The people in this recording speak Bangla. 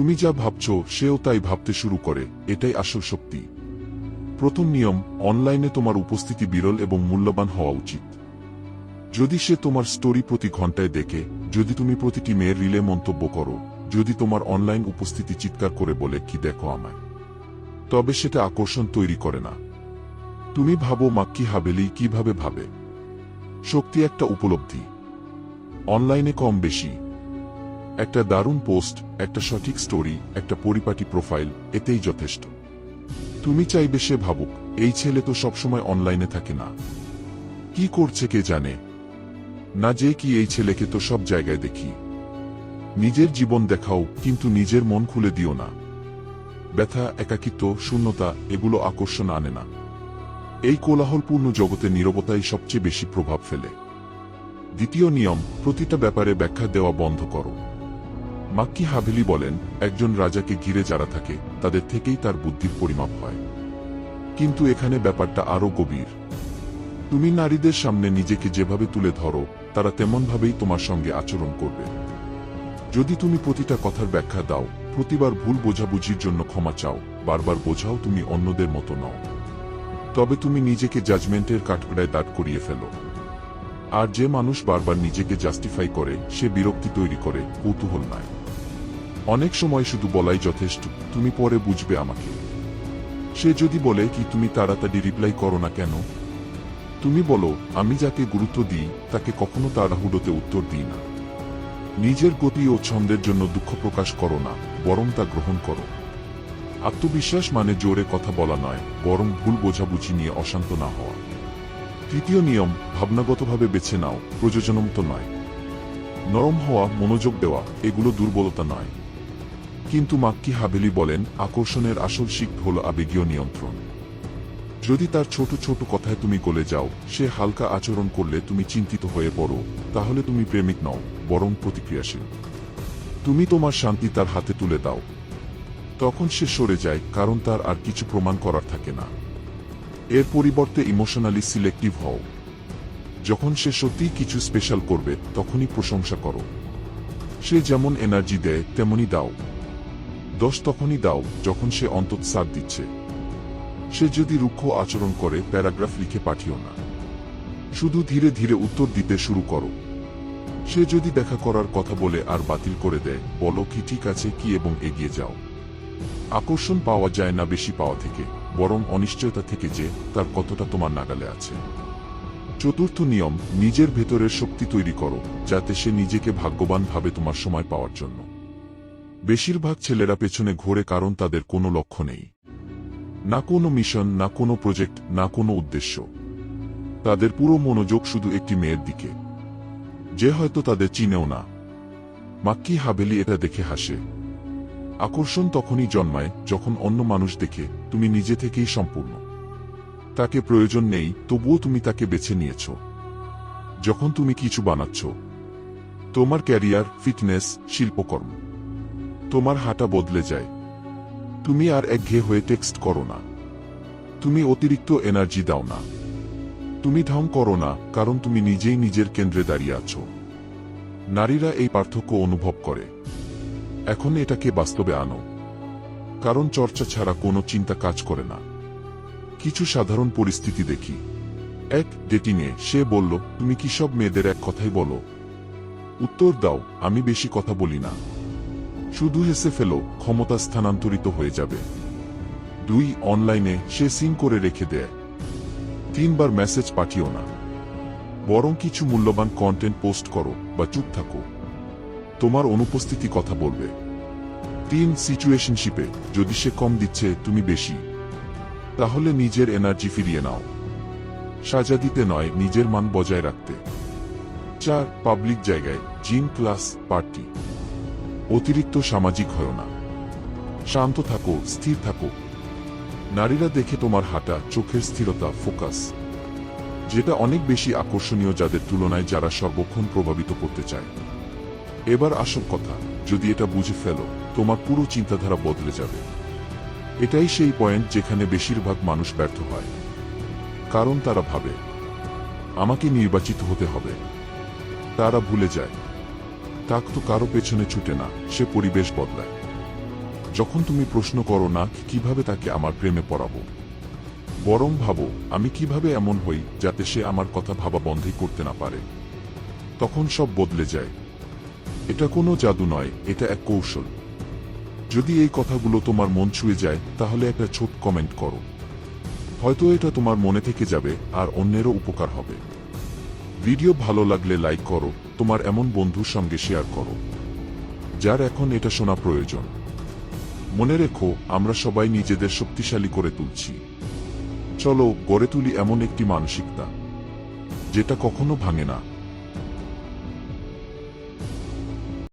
তুমি যা ভাবছ, সেও তাই ভাবতে শুরু করে, এটাই আসল শক্তি। প্রথম নিয়ম, অনলাইনে তোমার উপস্থিতি বিরল এবং মূল্যবান হওয়া উচিত। যদি সে তোমার স্টোরি প্রতি ঘন্টায় দেখে, যদি তুমি প্রতিটি মেয়ের রিলে মন্তব্য করো, যদি তোমার অনলাইন উপস্থিতি চিৎকার করে বলে, কি দেখো আমায়? তবে সেটা আকর্ষণ তৈরি করে না। তুমি ভাবো মাক্কি হাবেলি কীভাবে ভাবে? শক্তি একটা উপলব্ধি। অনলাইনে কম বেশি একটা দারুণ পোস্ট, একটা সঠিক স্টোরি, একটা পরিপাটি প্রোফাইল, এতেই যথেষ্ট। তুমি চাইবে সে ভাবুক, এই ছেলে তো সবসময় অনলাইনে থাকে না। কি করছে কে জানে? না যে কি এই ছেলেকে তো সব জায়গায় দেখি। নিজের জীবন দেখাও, কিন্তু নিজের মন খুলে দিও না। ব্যথা, একাকিত্ব, শূন্যতা, এগুলো আকর্ষণ আনে না। এই কোলাহলপূর্ণ জগতে নীরবতাই সবচেয়ে বেশি প্রভাব ফেলে। দ্বিতীয় নিয়ম, প্রতিটা ব্যাপারে ব্যাখ্যা দেওয়া বন্ধ করো। মাক্কি হাভেলি বলেন, একজন রাজাকে ঘিরে যারা থাকে, তাদের থেকেই তার বুদ্ধির পরিমাপ হয়। কিন্তু এখানে ব্যাপারটা আরও গভীর। তুমি নারীদের সামনে নিজেকে যেভাবে তুলে ধরো, তারা তেমনভাবেই তোমার সঙ্গে আচরণ করবে। যদি তুমি প্রতিটা কথার ব্যাখ্যা দাও, প্রতিবার ভুল বোঝাবুঝির জন্য ক্ষমা চাও, বারবার বোঝাও তুমি অন্যদের মতো নও। তবে তুমি নিজেকে জাজমেন্টের কাঠগড়ায় দাঁড় করিয়ে ফেলো। আর যে মানুষ বারবার নিজেকে জাস্টিফাই করে, সে বিরক্তি তৈরি করে, কৌতূহল নয়। অনেক সময় শুধু বলাই যথেষ্ট, তুমি পরে বুঝবে আমাকে। সে যদি বলে কি তুমি তাড়াতাড়ি রিপ্লাই করো না কেন? তুমি বলো, আমি যাকে গুরুত্ব দিই, তাকে কখনো তাড়াহুড়োতে উত্তর দিই না। নিজের গতি ও ছন্দের জন্য দুঃখ প্রকাশ করো না, বরং তা গ্রহণ করো। আত্মবিশ্বাস মানে জোরে কথা বলা নয়, বরং ভুল বোঝাবুঝি নিয়ে অশান্ত না হওয়া। তৃতীয় নিয়ম, ভাবনাগতভাবে বেছে নাও প্রযোজনমত নয়। নরম হওয়া, মনোযোগ দেওয়া, এগুলো দুর্বলতা নয়। কিন্তু মাক্কি হাবেলি বলেন, আকর্ষণের আসল শিখ হল আবেগীয় নিয়ন্ত্রণ। যদি তার ছোট ছোট কথায় তুমি গলে যাও, সে হালকা আচরণ করলে তুমি চিন্তিত হয়ে পড়ো, তাহলে তুমি প্রেমিক নও, বরং প্রতিক্রিয়াশীল। তুমি তোমার শান্তি তার হাতে তুলে দাও। তখন সে সরে যায়, কারণ তার আর কিছু প্রমাণ করার থাকে না। এর পরিবর্তে ইমোশনালি সিলেক্টিভ হও। যখন সে সত্যিই কিছু স্পেশাল করবে, তখনই প্রশংসা করো। সে যেমন এনার্জি দেয় তেমনি দাও। দোষ তখনই দাও যখন সে অন্তত সাথ দিচ্ছে। সে যদি রুক্ষ আচরণ করে, প্যারাগ্রাফ লিখে পাঠিও না। শুধু ধীরে ধীরে উত্তর দিতে শুরু করো। সে যদি দেখা করার কথা বলে আর বাতিল করে দেয়, বলো কি ঠিক আছে, কি এবং এগিয়ে যাও। আকর্ষণ পাওয়া যায় না বেশি পাওয়া থেকে, বরং অনিশ্চয়তা থেকে যে, তার কতটা তোমার নাগালে আছে। চতুর্থ নিয়ম, নিজের ভেতরের শক্তি তৈরি করো, যাতে সে নিজেকে ভাগ্যবান ভাবে তোমার সময় পাওয়ার জন্য। বেশিরভাগ ছেলেরা পেছনে ঘোরে কারণ তাদের কোনো লক্ষ্য নেই। না কোনো মিশন, না কোনো প্রজেক্ট, না কোনো উদ্দেশ্য। তাদের পুরো মনোযোগ শুধু একটি মেয়ের দিকে। যে হয়তো তাদের চিনেও না। মাক্কি হাবেলি এটা দেখে হাসে। আকর্ষণ তখনই জন্মায় যখন অন্য মানুষ দেখে, তুমি নিজে থেকেই সম্পূর্ণ। তাকে প্রয়োজন নেই, তবুও তুমি তাকে বেছে নিয়েছ। যখন তুমি কিছু বানাচ্ছ। তোমার ক্যারিয়ার, ফিটনেস, শিল্পকর্ম। তোমার হাঁটা বদলে যায়। তুমি আর একঘেয়ে হয়ে টেক্সট করো না। তুমি অতিরিক্ত এনার্জি দাও না। তুমি ঢং করো না, কারণ তুমি নিজেই নিজের কেন্দ্রে দাঁড়িয়ে আছো। নারীরা এই পার্থক্য অনুভব করে। এখন এটাকে বাস্তবে আনো। কারণ চর্চা ছাড়া কোনো চিন্তা কাজ করে না। কিছু সাধারণ পরিস্থিতি দেখি। এক ডেটিংয়ে সে বলল, তুমি কি সব মেয়েদের এক কথাই বলো? উত্তর দাও, আমি বেশি কথা বলি না। শুধু হেসে ফেলো ক্ষমতা স্থানান্তরিত হয়ে যাবে। দুই অনলাইনে সে সিন করে রেখে দেয়। তিনবার মেসেজ পাঠিও না। বরং কিছু মূল্যবান কন্টেন্ট পোস্ট করো বা চুপ থাকো। তোমার অনুপস্থিতি কথা বলবে। তিন সিচুয়েশনশিপে যদি সে কম দিচ্ছে, তুমি বেশি। তাহলে নিজের এনার্জি ফিরিয়ে নাও। সাজা দিতে নয়, নিজের মান বজায় রাখতে। চার পাবলিক জায়গায় জিম ক্লাস পার্টি অতিরিক্ত সামাজিক হয় না। শান্ত থাকো, স্থির থাকো। নারীরা দেখে তোমার হাঁটা, চোখের স্থিরতা, ফোকাস, যেটা অনেক বেশি আকর্ষণীয় যাদের তুলনায় যারা সর্বক্ষণ প্রভাবিত করতে চায়। এবার আসল কথা, যদি এটা বুঝে ফেলো, তোমার পুরো চিন্তাধারা বদলে যাবে। এটাই সেই পয়েন্ট যেখানে বেশিরভাগ মানুষ ব্যর্থ হয়। কারণ তারা ভাবে, আমাকে নির্বাচিত হতে হবে। তারা ভুলে যায় তাক তো কারও পেছনে ছুটে না, সে পরিবেশ বদলায়। যখন তুমি প্রশ্ন করো না কীভাবে তাকে আমার প্রেমে পড়াবো বরং ভাবো, আমি কীভাবে এমন হই যাতে সে আমার কথা ভাবা বন্ধই করতে না পারে। তখন সব বদলে যায়। এটা কোনো জাদু নয়, এটা এক কৌশল। যদি এই কথাগুলো তোমার মন ছুঁয়ে যায়, তাহলে একটা ছোট কমেন্ট করো। হয়তো এটা তোমার মনে থেকে যাবে, আর অন্যেরও উপকার হবে। ভিডিও ভালো লাগলে লাইক করো, তোমার এমন বন্ধুর সঙ্গে শেয়ার করো, যার এখন এটা শোনা প্রয়োজন। মনে রেখো, আমরা সবাই নিজেদের শক্তিশালী করে তুলছি। চলো, গড়ে তুলি এমন একটি মানসিকতা, যেটা কখনো ভাঙে না।